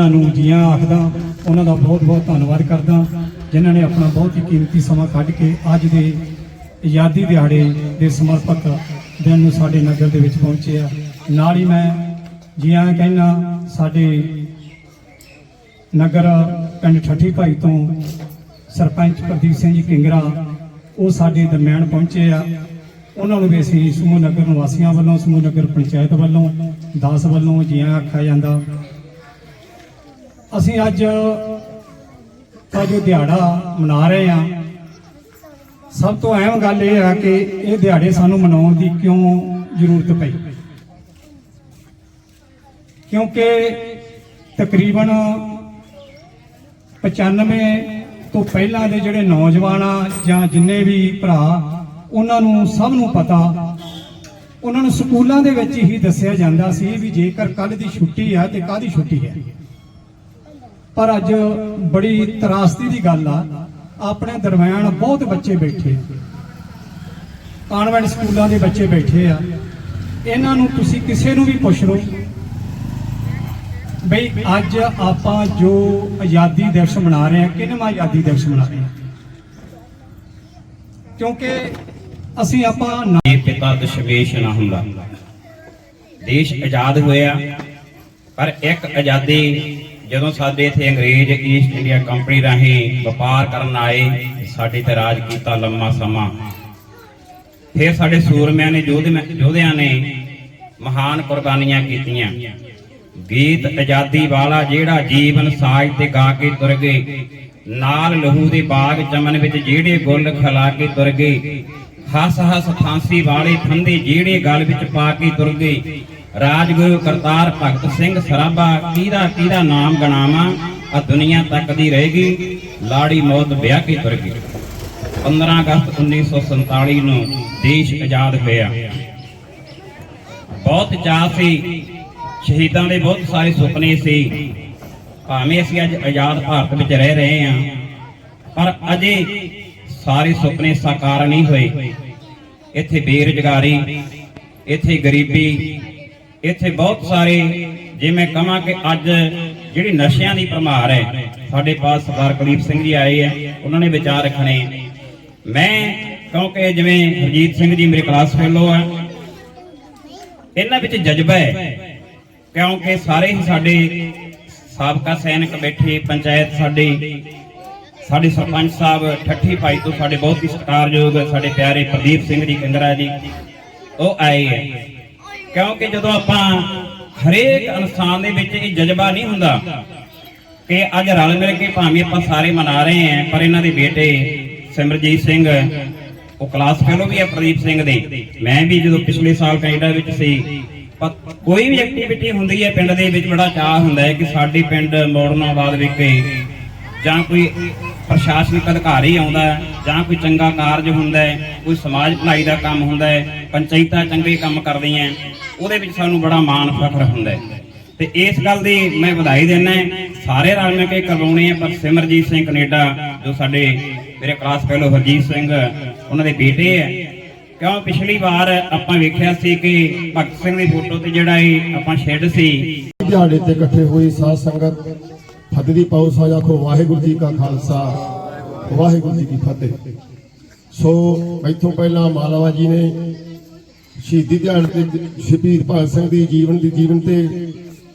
ਉਹਨਾਂ ਨੂੰ ਜੀਆਂ ਆਖਦਾ, ਉਹਨਾਂ ਦਾ ਬਹੁਤ ਬਹੁਤ ਧੰਨਵਾਦ ਕਰਦਾ, ਜਿਨ੍ਹਾਂ ਨੇ ਆਪਣਾ ਬਹੁਤ ਹੀ ਕੀਮਤੀ ਸਮਾਂ ਕੱਢ ਕੇ ਅੱਜ ਦੇ ਆਜ਼ਾਦੀ ਦਿਹਾੜੇ ਦੇ ਸਮਰਪਕ ਦਿਨ ਨੂੰ ਸਾਡੇ ਨਗਰ ਦੇ ਵਿੱਚ ਪਹੁੰਚੇ ਆ ਨਾਲ ਹੀ ਮੈਂ ਜੀਆਂ ਕਹਿਣਾ ਸਾਡੇ ਨਗਰ ਪਿੰਡ ਠੱਠੀ ਭਾਈ ਤੋਂ ਸਰਪੰਚ ਪ੍ਰਦੀਪ ਸਿੰਘ ਜੀ ਕਿੰਗਰਾ ਉਹ ਸਾਡੇ ਦਰਮਿਆਨ ਪਹੁੰਚੇ ਆ। ਉਹਨਾਂ ਨੂੰ ਵੀ ਅਸੀਂ ਸਮੂਹ ਨਗਰ ਨਿਵਾਸੀਆਂ ਵੱਲੋਂ, ਸਮੂਹ ਨਗਰ ਪੰਚਾਇਤ ਵੱਲੋਂ, ਦਾਸ ਵੱਲੋਂ ਜੀਆਂ ਆਖਿਆ ਜਾਂਦਾ। ਅਸੀਂ ਅੱਜ ਦਾ ਜੋ ਦਿਹਾੜਾ ਮਨਾ ਰਹੇ ਹਾਂ, ਸਭ ਤੋਂ ਅਹਿਮ ਗੱਲ ਇਹ ਹੈ ਕਿ ਇਹ ਦਿਹਾੜੇ ਸਾਨੂੰ ਮਨਾਉਣ ਦੀ ਕਿਉਂ ਜ਼ਰੂਰਤ ਪਈ? ਕਿਉਂਕਿ ਤਕਰੀਬਨ 95 ਤੋਂ ਪਹਿਲਾਂ ਦੇ ਜਿਹੜੇ ਨੌਜਵਾਨ ਆ ਜਾਂ ਜਿੰਨੇ ਵੀ ਭਰਾ, ਉਹਨਾਂ ਨੂੰ ਸਭ ਨੂੰ ਪਤਾ, ਉਹਨਾਂ ਨੂੰ ਸਕੂਲਾਂ ਦੇ ਵਿੱਚ ਹੀ ਦੱਸਿਆ ਜਾਂਦਾ ਸੀ ਵੀ ਜੇਕਰ ਕੱਲ ਦੀ ਛੁੱਟੀ ਆ ਤੇ ਕਾਦੀ ਛੁੱਟੀ ਹੈ। ਪਰ ਅੱਜ ਬੜੀ ਤਰਾਸਦੀ ਦੀ ਗੱਲ ਆ। ਆਪਣੇ ਦਰਮਿਆਨ ਬਹੁਤ ਬੱਚੇ ਬੈਠੇ ਕਾਨਵੈਂਟ ਸਕੂਲਾਂ ਦੇ ਬੱਚੇ ਬੈਠੇ ਆ। ਇਹਨਾਂ ਨੂੰ ਤੁਸੀਂ ਕਿਸੇ ਨੂੰ ਵੀ ਪੁੱਛ ਲਓ। ਬਈ ਅੱਜ ਆਪਾਂ ਜੋ ਆਜ਼ਾਦੀ ਦਿਵਸ ਮਨਾ ਰਹੇ ਹਾਂ ਕਿਹਨਾਂ ਆਜ਼ਾਦੀ ਦਿਵਸ ਮਨਾ ਰਹੇ ਹਾਂ ਕਿਉਂਕਿ ਅਸੀਂ ਆਪਾਂ ਨਾ- ਪਿਤਾ ਦਸ਼ਮੇਸ਼ ਨਾ ਹੁੰਦਾ। ਦੇਸ਼ ਆਜ਼ਾਦ ਹੋਇਆ, ਪਰ ਇੱਕ ਆਜ਼ਾਦੀ ਜਦੋਂ ਸਾਡੇ ਇੱਥੇ ਅੰਗਰੇਜ਼ ਈਸਟ ਇੰਡੀਆ ਕੰਪਨੀ ਰਾਹੀਂ ਵਪਾਰ ਕਰਨ ਆਏ, ਸਾਡੇ ਤੇ ਰਾਜ ਕੀਤਾ ਲੰਮਾ ਸਮਾਂ। ਫਿਰ ਸਾਡੇ ਸੂਰਮਿਆਂ ਨੇ ਯੋਧਿਆਂ ਨੇ ਮਹਾਨ ਕੁਰਬਾਨੀਆਂ ਕੀਤੀਆਂ। ਗੀਤ ਆਜ਼ਾਦੀ ਵਾਲਾ ਜਿਹੜਾ ਜੀਵਨ ਸਾਜ ਤੇ ਗਾ ਕੇ ਤੁਰ ਗਏ, ਨਾਲ ਲਹੂ ਦੇ ਬਾਗ ਚਮਨ ਵਿੱਚ ਜਿਹੜੇ ਗੁੱਲ ਖਲਾ ਕੇ ਤੁਰ ਗਏ ਹੱਸ ਹੱਸ ਫਾਂਸੀ ਵਾਲੇ ਫੰਦੇ ਜਿਹੜੇ ਗਲ ਵਿੱਚ ਪਾ ਕੇ ਤੁਰ ਗਏ ਰਾਜਗੁਰੂ ਕਰਤਾਰ ਭਗਤ ਸਿੰਘ ਸਰਾਭਾ ਕਿਹਦਾ ਕਿਹਦਾ ਨਾਮ ਗਣਾਵਾਂ ਆ ਦੁਨੀਆ ਤੱਕਦੀ ਰਹੇਗੀ, ਲਾੜੀ ਮੌਤ ਵਿਆਹ ਕੇ ਤੁਰ ਗਈ। 15 ਅਗਸਤ 1947 ਨੂੰ ਦੇਸ਼ ਆਜ਼ਾਦ ਹੋਇਆ। ਬਹੁਤ ਚਾਅ ਸੀ, ਸ਼ਹੀਦਾਂ ਦੇ ਬਹੁਤ ਸਾਰੇ ਸੁਪਨੇ ਸੀ। ਭਾਵੇਂ ਅਸੀਂ ਅੱਜ ਆਜ਼ਾਦ ਭਾਰਤ ਵਿੱਚ ਰਹਿ ਰਹੇ ਹਾਂ, ਪਰ ਅਜੇ ਸਾਰੇ ਸੁਪਨੇ ਸਾਕਾਰ ਨਹੀਂ ਹੋਏ। ਇੱਥੇ ਬੇਰੁਜ਼ਗਾਰੀ, ਇੱਥੇ ਗਰੀਬੀ ਇੱਥੇ ਬਹੁਤ ਸਾਰੇ ਜੇ ਮੈਂ ਕਹਾਂ ਕਿ ਅੱਜ ਜਿਹੜੀ ਨਸ਼ਿਆਂ ਦੀ ਭਰਮਾਰ ਹੈ, ਸਾਡੇ ਪਾਸ ਸਰਦਾਰ ਕੁਲਦੀਪ ਸਿੰਘ ਜੀ ਆਏ ਆ, ਉਹਨਾਂ ਨੇ ਵਿਚਾਰ ਰੱਖਣੇ। ਮੈਂ ਕਿਉਂਕਿ ਜਿਵੇਂ ਹਰਜੀਤ ਸਿੰਘ ਜੀ ਮੇਰੇ ਕਲਾਸ ਫੈਲੋ ਆ, ਇਹਨਾਂ ਵਿੱਚ ਜਜ਼ਬਾ ਹੈ, ਕਿਉਂਕਿ ਸਾਰੇ ਹੀ ਸਾਡੇ ਸਾਬਕਾ ਸੈਨਿਕ ਬੈਠੇ, ਪੰਚਾਇਤ ਸਾਡੇ ਸਾਡੇ ਸਰਪੰਚ ਸਾਹਿਬ, ਠੱਠੀ ਭਾਈ ਤੋਂ ਸਾਡੇ ਬਹੁਤ ਹੀ ਸਤਿਕਾਰਯੋਗ ਸਾਡੇ ਪਿਆਰੇ ਪ੍ਰਦੀਪ ਸਿੰਘ ਜੀ, ਕੰਗਰਾ ਜੀ, ਉਹ ਆਏ ਹੈ ਕਿਉਂਕਿ ਜਦੋਂ ਆਪਾਂ ਹਰੇਕ ਇਨਸਾਨ ਦੇ ਵਿੱਚ ਇਹ ਜਜ਼ਬਾ ਨਹੀਂ ਹੁੰਦਾ ਕਿ ਅੱਜ ਰਲ ਮਿਲ ਕੇ ਭਾਵੇਂ ਆਪਾਂ ਸਾਰੇ ਮਨਾ ਰਹੇ ਹਾਂ, ਪਰ ਇਹਨਾਂ ਦੇ ਬੇਟੇ ਸਿਮਰਜੀਤ ਸਿੰਘ, ਉਹ ਕਲਾਸ ਫੈਲੋ ਵੀ ਹੈ ਪ੍ਰਦੀਪ ਸਿੰਘ ਦੇ। ਮੈਂ ਵੀ ਜਦੋਂ ਪਿਛਲੇ ਸਾਲ ਕੈਨੇਡਾ ਵਿੱਚ ਸੀ ਪ- ਕੋਈ ਵੀ ਐਕਟੀਵਿਟੀ ਹੁੰਦੀ ਹੈ ਪਿੰਡ ਦੇ ਵਿੱਚ, ਬੜਾ ਚਾਹ ਹੁੰਦਾ ਹੈ ਕਿ ਸਾਡੇ ਪਿੰਡ ਮੋੜਨਾਬਾਦ ਵਿਖੇ ਜਾਂ ਕੋਈ ਪ੍ਰਸ਼ਾਸਨਿਕ ਅਧਿਕਾਰੀ ਆਉਂਦਾ ਜਾਂ ਕੋਈ ਚੰਗਾ ਕਾਰਜ ਹੁੰਦਾ ਹੈ, ਕੋਈ ਸਮਾਜ ਭਲਾਈ ਦਾ ਕੰਮ ਹੁੰਦਾ ਹੈ, ਪੰਚਾਇਤਾਂ ਚੰਗੇ ਕੰਮ ਕਰਦੀਆਂ ਉਹਦੇ ਵਿੱਚ ਸਾਨੂੰ ਬੜਾ ਮਾਣ ਫਖਰ ਹੁੰਦਾ ਹੈ। ਤੇ ਇਸ ਗੱਲ ਦੀ ਮੈਂ ਵਧਾਈ ਦਿੰਦਾ ਸਾਰੇ ਰਲ ਮਿਲ ਕੇ ਕਰਵਾਉਣੇ ਆ, ਪਰ ਸਿਮਰਜੀਤ ਸਿੰਘ ਕੈਨੇਡਾ, ਜੋ ਸਾਡੇ ਮੇਰੇ ਕਲਾਸ ਫੈਲੋ ਹਰਜੀਤ ਸਿੰਘ, ਉਹਨਾਂ ਦੇ ਬੇਟੇ ਆ। ਕਿਉਂ ਪਿਛਲੀ ਵਾਰ ਆਪਾਂ ਵੇਖਿਆ ਸੀ ਕਿ ਭਗਤ ਸਿੰਘ ਦੀ ਫੋਟੋ ਤੇ ਜਿਹੜਾ ਇਹ ਆਪਾਂ ਸ਼ੈੱਡ ਸੀ। ਦਿਹਾੜੇ ਤੇ ਇਕੱਠੇ ਹੋਈ ਸਾਧ ਸੰਗਤ, ਫਤਿਹ ਦੀ ਪਾਉ ਸਾਜਾ ਕੋ ਵਾਹਿਗੁਰੂ ਜੀ ਕਾ ਖਾਲਸਾ, ਵਾਹਿਗੁਰੂ ਜੀ ਕੀ ਫਤਿਹ। ਸੋ ਇੱਥੋਂ ਪਹਿਲਾਂ ਮਾਲਵਾ ਜੀ ਨੇ ਸ਼ਹੀਦੀ ਦਿਹਾੜੇ ਤੇ ਸ਼ਹੀਦ ਭਗਤ ਸਿੰਘ ਦੀ ਜੀਵਨ ਦੀ ਜੀਵਨ ਤੇ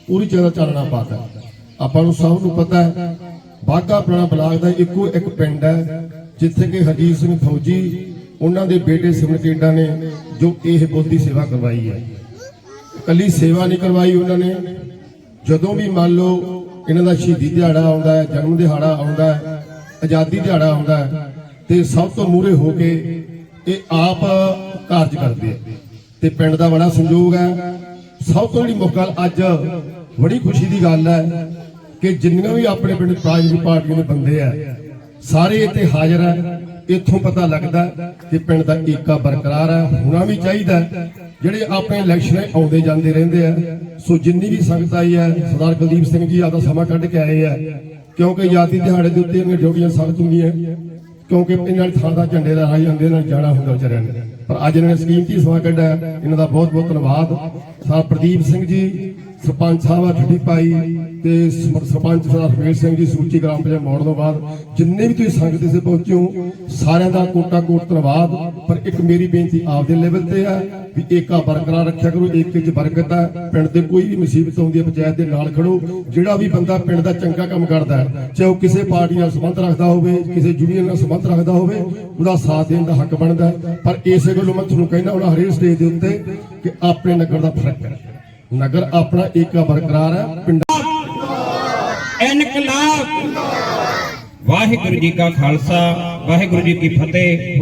ਪੂਰੀ ਤਰ੍ਹਾਂ ਚਾਨਣਾ ਪਾਤਾ ਆਪਾਂ ਨੂੰ ਸਭ ਨੂੰ ਪਤਾ ਹੈ ਬਾਗਾ ਪੁਰਾਣਾ ਬਲਾਕ ਦਾ ਇੱਕੋ ਇੱਕ ਪਿੰਡ ਹੈ, ਜਿੱਥੇ ਕਿ ਹਰਜੀਤ ਸਿੰਘ ਫੌਜੀ ਉਹਨਾਂ ਦੇ ਬੇਟੇ ਸਿਮਰਕੇਡਾ ਨੇ ਜੋ ਇਹ ਬੁੱਧ ਦੀ ਸੇਵਾ ਕਰਵਾਈ ਹੈ। ਕੱਲੀ ਸੇਵਾ ਨਹੀਂ ਕਰਵਾਈ ਉਹਨਾਂ ਨੇ। ਜਦੋਂ ਵੀ ਮੰਨ ਲਓ ਇਹਨਾਂ ਦਾ ਸ਼ਹੀਦੀ ਦਿਹਾੜਾ ਆਉਂਦਾ ਹੈ, ਜਨਮ ਦਿਹਾੜਾ ਆਉਂਦਾ ਹੈ, ਆਜ਼ਾਦੀ ਦਿਹਾੜਾ ਆਉਂਦਾ ਹੈ, ਤੇ ਸਭ ਤੋਂ ਮੂਹਰੇ ਹੋ ਕੇ ਇਹ ਆਪ ਕਾਰਜ ਕਰਦੇ ਆ। ਤੇ ਪਿੰਡ ਦਾ ਬੜਾ ਸੰਯੋਗ ਹੈ। ਸਭ ਤੋਂ ਜਿਹੜੀ ਮੁੱਖ ਗੱਲ ਅੱਜ ਬੜੀ ਖੁਸ਼ੀ ਦੀ ਗੱਲ ਹੈ ਕਿ ਜਿੰਨੀਆਂ ਵੀ ਆਪਣੇ ਪਿੰਡ ਰਾਜਨੀਤਿਕ ਪਾਰਟੀ ਦੇ ਬੰਦੇ ਆ, ਸਾਰੇ ਇੱਥੇ ਹਾਜ਼ਰ ਹੈ ਇੱਥੋਂ ਪਤਾ ਲੱਗਦਾ ਕਿ ਪਿੰਡ ਦਾ ਏਕਾ ਬਰਕਰਾਰ ਹੈ ਹੋਣਾ ਵੀ ਚਾਹੀਦਾ ਜਿਹੜੇ ਆਪਣੇ ਇਲੈਕਸ਼ਨ ਆਉਂਦੇ ਜਾਂਦੇ ਰਹਿੰਦੇ ਆ। ਸੋ ਜਿੰਨੀ ਵੀ ਸੰਗਤ ਆਈ ਹੈ ਸਰਦਾਰ ਕੁਲਦੀਪ ਸਿੰਘ ਜੀ ਆਦਾ ਸਮਾਂ ਕੱਢ ਕੇ ਆਏ ਆ। ਕਿਉਂਕਿ ਆਜ਼ਾਦੀ ਦਿਹਾੜੇ ਦੇ ਉੱਤੇ ਇਹਨਾਂ ਡਿਊਟੀਆਂ ਸਖਤ ਹੁੰਦੀਆਂ। ਕਿਉਂਕਿ ਇਹਨਾਂ ਦੀ ਥਾਂ ਦਾ ਝੰਡੇ ਦਾ ਰਾਈ ਹੁੰਦੇ ਇਹਨਾਂ ਨੂੰ ਜਾਣਾ ਹੁੰਦਾ ਵਿਚਾਰਿਆਂ ਨੇ। ਪਰ ਅੱਜ ਇਹਨਾਂ ਨੇ ਸਕੀਮ ਸਕੀਮਤੀ ਸਮਾਂ ਕੱਢਿਆ। ਇਹਨਾਂ ਦਾ ਬਹੁਤ ਬਹੁਤ ਧੰਨਵਾਦ। ਸਰਦਾਰ ਪ੍ਰਦੀਪ ਸਿੰਘ ਜੀ ਸਰਪੰਚ ਸਾਹਿਬ ਆ ਠੱਡੀ ਪਾਈ ਤੇ ਸਰਪੰਚ ਸਰਦਾਰ ਰਮੇਸ਼ ਸਿੰਘ ਜੀ ਸੂਚੀ ਗ੍ਰਾਮ ਪੰਚਾਇਤ ਮੋੜ ਤੋਂ ਬਾਅਦ ਜਿੰਨੇ ਵੀ ਤੁਸੀਂ ਸੰਗਤ ਦੇ ਪਹੁੰਚੇ ਹੋ, ਸਾਰਿਆਂ ਦਾ ਕੋਟਾ ਕੋਟ ਧੰਨਵਾਦ। ਪਰ ਇੱਕ ਮੇਰੀ ਬੇਨਤੀ ਆਪਦੇ ਲੈਵਲ ਤੇ ਆ ਵੀ ਏਕਾ ਬਰਕਰਾਰ ਰੱਖਿਆ ਕਰੋ ਏਕੇ 'ਚ ਬਰਕਤ ਹੈ ਪਿੰਡ ਦੇ ਕੋਈ ਵੀ ਮੁਸੀਬਤ ਆਉਂਦੀ ਹੈ, ਪੰਚਾਇਤ ਦੇ ਨਾਲ ਖੜੋ। ਜਿਹੜਾ ਵੀ ਬੰਦਾ ਪਿੰਡ ਦਾ ਚੰਗਾ ਕੰਮ ਕਰਦਾ ਹੈ, ਚਾਹੇ ਉਹ ਕਿਸੇ ਪਾਰਟੀ ਨਾਲ ਸੰਬੰਧ ਰੱਖਦਾ ਹੋਵੇ, ਕਿਸੇ ਯੂਨੀਅਨ ਨਾਲ ਸੰਬੰਧ ਰੱਖਦਾ ਹੋਵੇ, ਉਹਦਾ ਸਾਥ ਦੇਣ ਦਾ ਹੱਕ ਬਣਦਾ ਪਰ ਇਸੇ ਗੱਲੋਂ ਮੈਂ ਤੁਹਾਨੂੰ ਕਹਿੰਦਾ ਹੁਣ ਹਰੇਕ ਸਟੇਜ ਦੇ ਉੱਤੇ ਕਿ ਆਪਣੇ ਨਗਰ ਦਾ ਫ਼ਰਕ ਹੈ ਨਗਰ ਆਪਣਾ ਏਕਾ ਬਰਕਰਾਰ ਹੈ, ਪਿੰਡ ਇਨਕਲਾਬ। ਵਾਹਿਗੁਰੂ ਜੀ ਕਾ ਖਾਲਸਾ, ਵਾਹਿਗੁਰੂ ਜੀ ਕੀ ਫਤਿਹ।